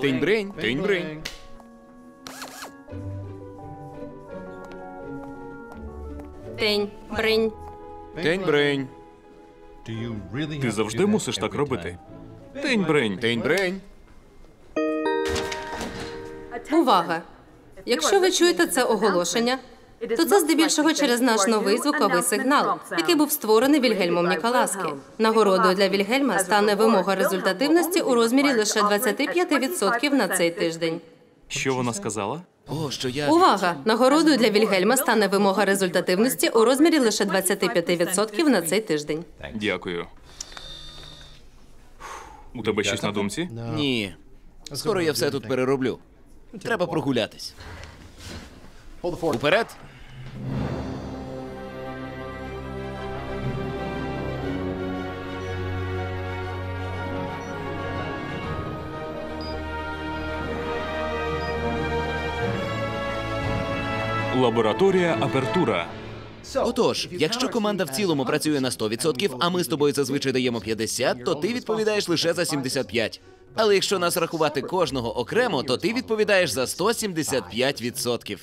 Тинь-бринь, тень-брень. Тень, брень. Тень-брень. Ти завжди мусиш так робити. Тень брень. Тень-брень. Увага! Якщо ви чуєте це оголошення, то це здебільшого через наш новий звуковий сигнал, який був створений Вільгельмом Ніколаски. Нагородою для Вільгельма стане вимога результативності у розмірі лише 25% на цей тиждень. Що вона сказала? О, що я. Увага! Нагородою для Вільгельма стане вимога результативності у розмірі лише 25% на цей тиждень. Дякую. У тебе щось на думці? Ні. Скоро я все тут перероблю. Треба прогулятись. Уперед. Лабораторія Апертура. Отож, якщо команда в цілому працює на 100%, а ми з тобою зазвичай даємо 50, то ти відповідаєш лише за 75. Але якщо нас рахувати кожного окремо, то ти відповідаєш за 175%.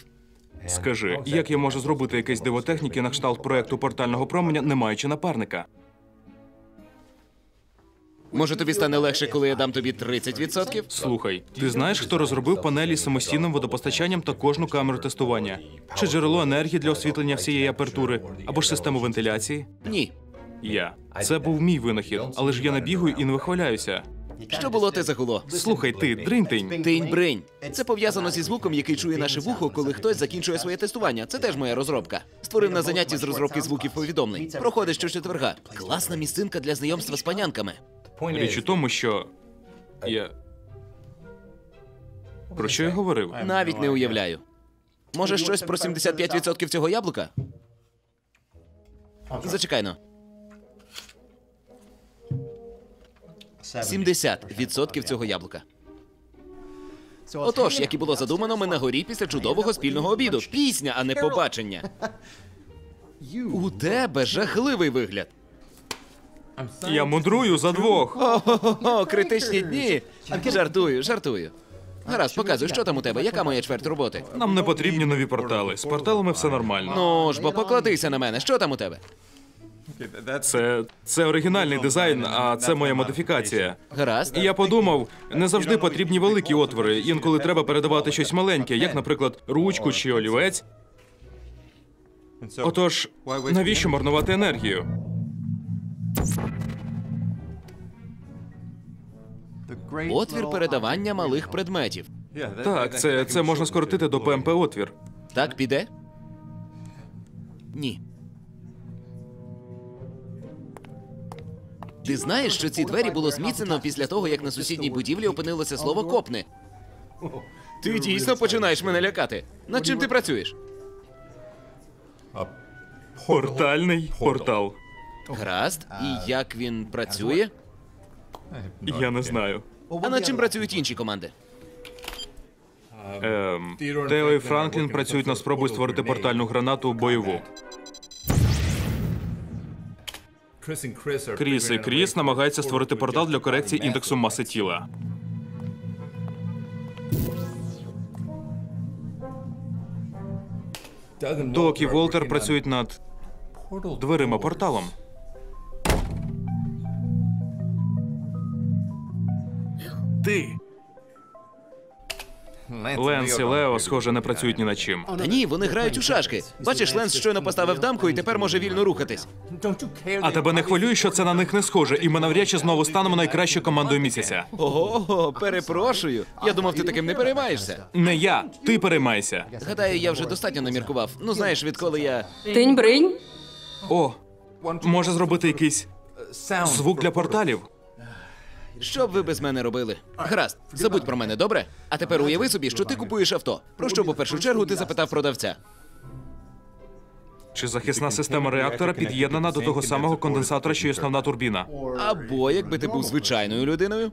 Скажи, як я можу зробити якесь дивотехніки на кшталт проекту портального променя, не маючи напарника? Може, тобі стане легше, коли я дам тобі 30%? Слухай, ти знаєш, хто розробив панелі з самостійним водопостачанням та кожну камеру тестування? Чи джерело енергії для освітлення всієї апертури, або ж систему вентиляції? Ні. Я. Це був мій винахід, але ж я набігаю і не вихваляюся. Що було, те загуло. Слухай, ти, дринтень. Тинь бринь. Це пов'язано зі звуком, який чує наше вухо, коли хтось закінчує своє тестування. Це теж моя розробка. Створив на занятті з розробки звуків повідомлень. Проходить щочетверга. Класна місцинка для знайомства з панянками. Річ у тому, що я. Про що я говорив? Навіть не уявляю. Може, щось про 75% цього яблука? Зачекайно. 70% цього яблука. Отож, як і було задумано, ми на горі після чудового спільного обіду. Пісня, а не побачення. У тебе жахливий вигляд. Я мудрую за двох. О, критичні дні. Жартую, жартую. Гаразд, показуй, що там у тебе, яка моя чверть роботи. Нам не потрібні нові портали. З порталами все нормально. Ну ж, бо покладися на мене. Що там у тебе? Це це оригінальний дизайн, а це моя модифікація. Гаразд. І я подумав, не завжди потрібні великі отвори. Інколи треба передавати щось маленьке, як, наприклад, ручку чи олівець. Отож, навіщо марнувати енергію? Отвір передавання малих предметів. Так, це, це можна скоротити до ПМП отвір. Так піде? Ні. Ти знаєш, що ці двері було зміцнено після того, як на сусідній будівлі опинилося слово копни. Ти дійсно починаєш мене лякати. Над чим ти працюєш? Портальний портал. Гаразд. І як він працює? Я не знаю. А над чим працюють інші команди? Ем, Тео і Франклін працюють над спробою створити портальну гранату бойову. Кріс і Кріс намагаються створити портал для корекції індексу маси тіла. Док і Волтер працюють над дверима порталом. Ти. Ленс і Лео, схоже, не працюють ні над чим. Та ні, вони грають у шашки. Бачиш, Ленс щойно поставив дамку і тепер може вільно рухатись. А тебе не хвилює, що це на них не схоже, і ми навряд чи знову станемо найкращою командою місяця. Ого, перепрошую. Я думав, ти таким не переймаєшся. Не я, ти переймайся. Гадаю, я вже достатньо наміркував. Ну знаєш, відколи я. Тень, бринь. О, може зробити якийсь звук для порталів. Що б ви без мене робили? Гаразд, забудь про мене, добре? А тепер уяви собі, що ти купуєш авто. Про що б у першу чергу ти запитав продавця? Чи захисна система реактора під'єднана до того самого конденсатора, що й основна турбіна? Або якби ти був звичайною людиною?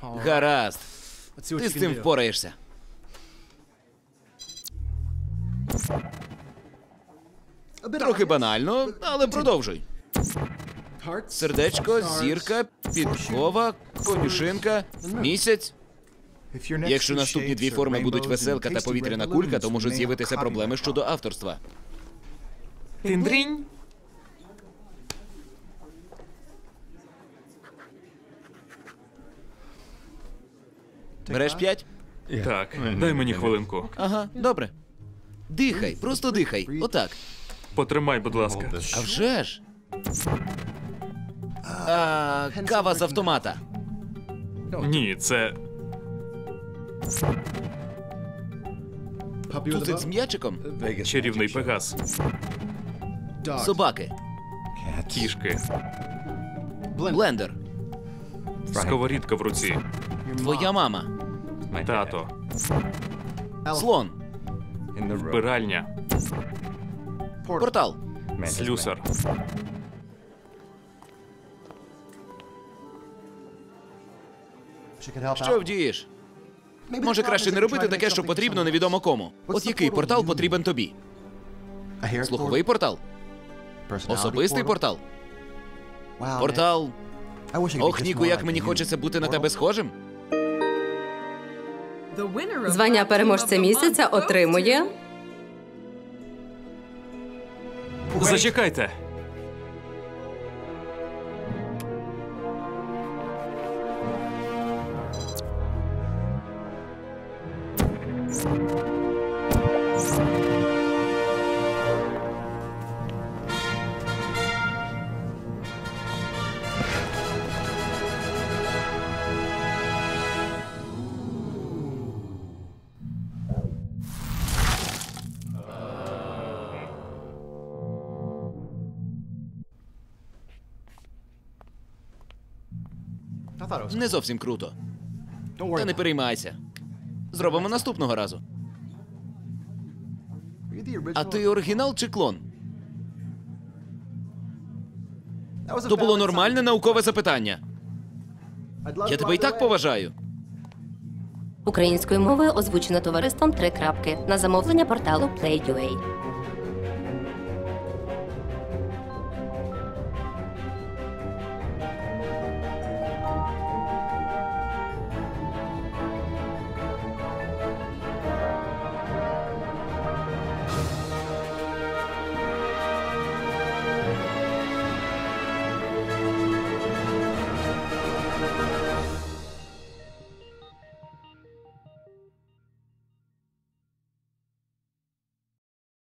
Гаразд. Ти з цим впораєшся. Трохи банально, але продовжуй. Сердечко, зірка, підкова, конюшинка, місяць. Якщо наступні дві форми будуть веселка та повітряна кулька, то можуть з'явитися проблеми щодо авторства. Тиндрінь. Береш п'ять? Так, дай мені хвилинку. Ага, добре. Дихай, просто дихай. Отак. Потримай, будь ласка. А вже ж. А, кава з автомата. Ні, це Туцик з м'ячиком. чарівний пегас. Собаки. Кішки. Блендер. Сковорідка в руці. Твоя мама. Тато. Слон. Вбиральня. Портал. Слюсар. Що вдієш? Може, краще не робити таке, що потрібно невідомо кому. От який портал потрібен тобі? Слуховий портал? Особистий портал? Портал. Ох, Ніку, як мені хочеться бути на тебе схожим. Звання переможця місяця отримує Зачекайте. Не зовсім круто. Та не переймайся. Зробимо наступного разу. А ти оригінал чи клон? То було нормальне наукове запитання. Я тебе і так поважаю. українською мовою озвучено товариством три крапки на замовлення порталу Play.ua.